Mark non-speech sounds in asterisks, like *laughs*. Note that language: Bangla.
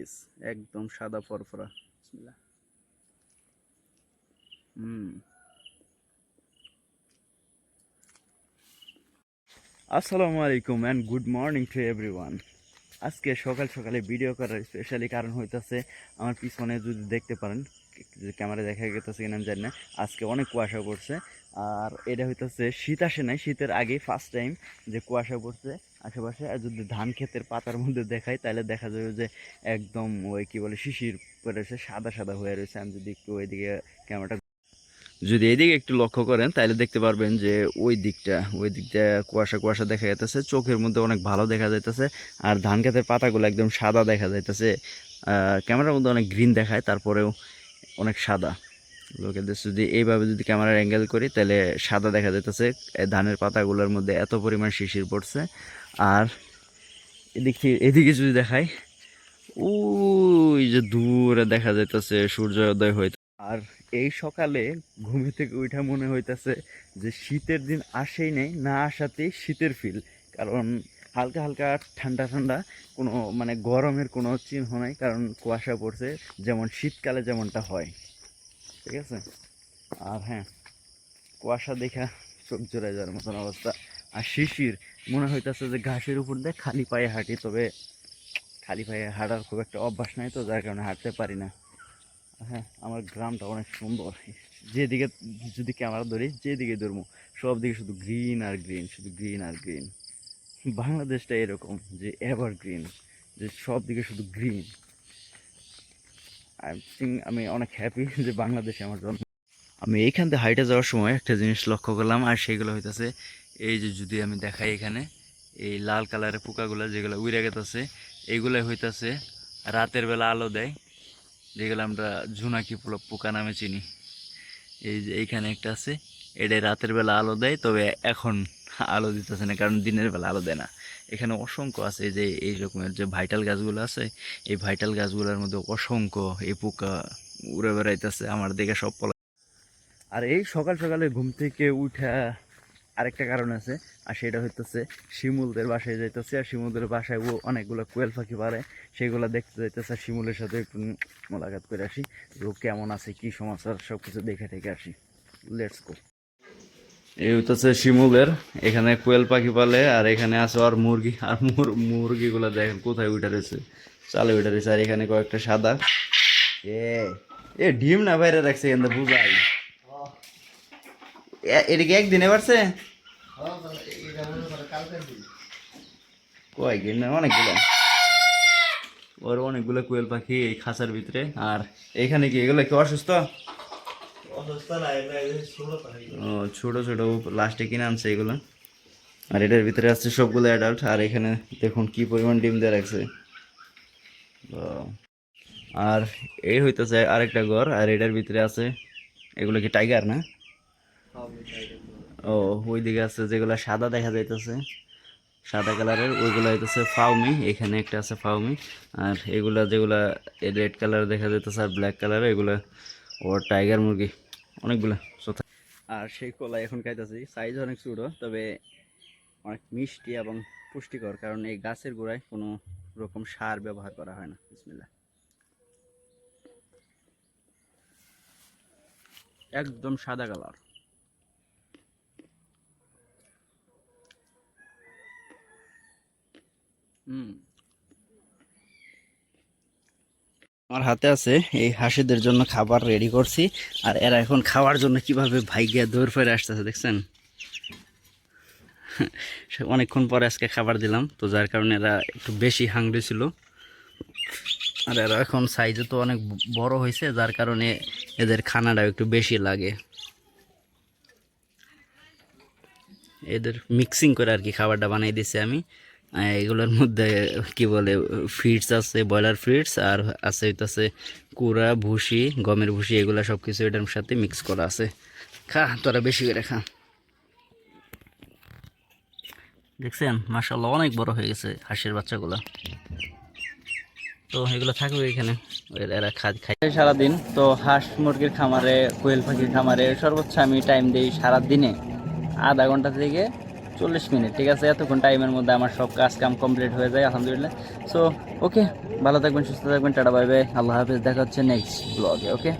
পিস একদম সাদা ফরফরা। হুম। আসসালামু আলাইকুম and good morning to everyone আজকে সকাল সকালে ভিডিও করার স্পেশালি কারণ হইতেছে আমার পিছনে যদি দেখতে পারেন ক্যামেরা দেখা গেতেছে কিনা আমি জানি না। আজকে অনেক কুয়াশা পড়ছে আর এটা হইতেছে শীত আসে নাই শীতের আগে ফার্স্ট টাইম যে কুয়াশা পড়ছে। আশেপাশে, আর যদি ধান ক্ষেতের পাতার মধ্যে দেখাই, তাহলে দেখা যাবে যে একদম ওই কি বলে, শিশির পড়েছে সাদা সাদা হয়ে রয়েছে। আমি যদি একটু ওইদিকে ক্যামেরাটা যদি এইদিকে একটু লক্ষ্য করেন, তাহলে দেখতে পারবেন যে ওই দিকটা ওই দিকটা কুয়াশা কুয়াশা দেখা যাইতেছে। চোখের মধ্যে অনেক ভালো দেখা যাইতেছে, আর ধান ক্ষেতের পাতাগুলো একদম সাদা দেখা যাইতেছে। ক্যামেরার মধ্যে অনেক গ্রিন দেখায়, তারপরেও অনেক সাদা। লোকেদের যদি এইভাবে যদি ক্যামেরার অ্যাঙ্গেল করি, তাহলে সাদা দেখা যাইতেছে। ধানের পাতাগুলোর মধ্যে এত পরিমাণ শিশির পড়ছে। আর এদিক থেকে এদিকে যদি দেখাই, ওই যে দূরে দেখা যাইতেছে সূর্যোদয় হইতে আর এই সকালে ঘুমে থেকে উঠা মনে হইতেছে যে শীতের দিন আসেই নেই, না আসাতেই শীতের ফিল কারণ হালকা হালকা ঠান্ডা ঠান্ডা, কোনো মানে গরমের কোনো চিহ্ন নাই, কারণ কুয়াশা পড়ছে, যেমন শীতকালে যেমনটা হয়। ঠিক আছে? আর হ্যাঁ কুয়াশা দেখা চোখ জোড়ায় যাওয়ার মতন অবস্থা। আর শিশির মনে হইতেছে যে ঘাসের উপর দিয়ে খালি পায়ে হাঁটি, তবে খালি পায়ে হাঁটার খুব একটা অভ্যাস নাই তো, যার কারণে হাঁটতে পারি না। হ্যাঁ আমার গ্রামটা অনেক সুন্দর। যেদিকে, যদি ক্যামেরা ধরি, যেদিকে ধরবো, সব দিকে শুধু গ্রিন আর গ্রিন, শুধু গ্রিন আর গ্রিন। বাংলাদেশটা এরকম যে এভার গ্রিন যে সব দিকে শুধু গ্রিন। আই থিঙ্ক আমি অনেক হ্যাপি যে বাংলাদেশে আমার জন্ম আমি এইখান থেকে হাইটে যাওয়ার সময় একটা জিনিস লক্ষ্য করলাম, আর সেইগুলো হইতেছে, এই যে যদি আমি দেখাই এখানে, এই লাল কালারের পোকাগুলো যেগুলো উড়ে গেতেছে এইগুলো হইতেছে, রাতের বেলা আলো দেয়, যেগুলো আমরা ঝুনাকি পোকা নামে চিনি। এই যে এইখানে একটা আছে, এটা রাতের বেলা আলো দেয়, তবে এখন আলো দিতেছে না, কারণ দিনের বেলা আলো দেয় না। এখানে অসংখ্য আছে যে এই রকমের যে ভাইটাল গাছগুলো আছে, এই ভাইটাল গাছগুলোর মধ্যে অসংখ্য এই পোকা উড়ে বেড়াইতেছে, আমার দেখে সব আর এই সকাল সকালে ঘুম থেকে উঠা আরেকটা কারণ আছে, আর সেটা হইতেছে শিমুলদের বাসায় যাইতেছে, আর শিমুলদের বাসায় ও অনেকগুলো কোয়েল পাখি পারে, সেগুলো দেখতে যাইতেছে, আর শিমুলের সাথে একটু মোলাকাত করে আসি ও কেমন আছে, কি সমাচার সব কিছু দেখে টেকে আসি। লেটস গো এই হইতেছে শিমুলের, এখানে কোয়েল পাখি পালে, আর এখানে আছে আর মুরগি, আর মুর, মুরগিগুলো দেখেন কোথায় উঠে রয়েছে, চালে উঠে রয়েছে, আর এখানে কয়েকটা সাদা। এ এ, ডিম না বাইরে রাখছে, এখানে বুঝাই। এটা কি একদিনে পারছে কয়েকদিন না অনেকগুলো? ওর অনেকগুলো কোয়েল পাখি এই খাঁচার ভিতরে। আর এখানে কি এগুলো কি অসুস্থ? ও ছোট ছোট লাস্টে কিনে আনছে এগুলো। আর এটার ভিতরে আছে সবগুলো অ্যাডাল্ট আর এখানে দেখুন কি পরিমাণ ডিম দিয়ে রাখছে। আর এই হইতেছে আরেকটা ঘর আর এটার ভিতরে আছে এগুলো কি টাইগার না? ও, ওইদিকে আছে যেগুলো সাদা দেখা যাইতেছে। সাদা কালারের, ওইগুলো হইতেছে ফাউমি এখানে একটা আছে ফাউমি আর এগুলা যেগুলা রেড কালার দেখা যাইতেছে আর ব্ল্যাক কালার, এগুলা ও টাইগার মুরগি, অনেকগুলা। আর সেই কলা এখন খাইতেছি। সাইজ অনেক ছোটো, তবে অনেক মিষ্টি এবং পুষ্টিকর, কারণ এই গাছের গোড়ায় কোনো রকম সার ব্যবহার করা হয় না। বিসমিল্লাহ। একদম সাদা কালার। আমার হাতে আছে এই হাসিদের জন্য খাবার রেডি করছি। আর এরা এখন খাওয়ার জন্য কীভাবে ভাইগিয়া দৌড় ফেরে আসতেছে দেখছেন? *laughs* অনেকক্ষণ পরে আজকে খাবার দিলাম, তো যার কারণে এরা একটু বেশি হাংরি ছিল। আর এরা এখন সাইজে তো অনেক বড় হয়েছে, যার কারণে এদের খানাটা একটু বেশি লাগে। এদের মিক্সিং করে আর কি খাবারটা বানিয়ে দিছি আমি। এগুলোর মধ্যে, কি বলে ফিডস আছে, ব্রয়লার ফিডস আর আছে হইতাছে কুড়া, ভুসি, গমের ভুসি, এগুলো সব কিছু এটার সাথে মিক্স করা আছে। খা, তোরা বেশি করে খা। দেখছেন? মাসাল্লাহ অনেক বড় হয়ে গেছে হাঁসের বাচ্চাগুলো। তো এগুলো থাকবে এখানে। এরা খাদ খাই সারাদিন তো হাঁস মুরগির খামারে, কোয়েল পাখির খামারে সর্বোচ্চ আমি টাইম দিই সারাদিনে আধা ঘণ্টা থেকে চল্লিশ মিনিট, ঠিক আছে? এতক্ষণ টাইমের মধ্যে আমার সব কাজ কাম কমপ্লিট হয়ে যায়, আলহামদুলিল্লাহ। সো ওকে ভালো থাকবেন, সুস্থ থাকবেন, টাটা বাই বাই আল্লাহ হাফিজ, দেখা হচ্ছে নেক্সট ব্লগে ওকে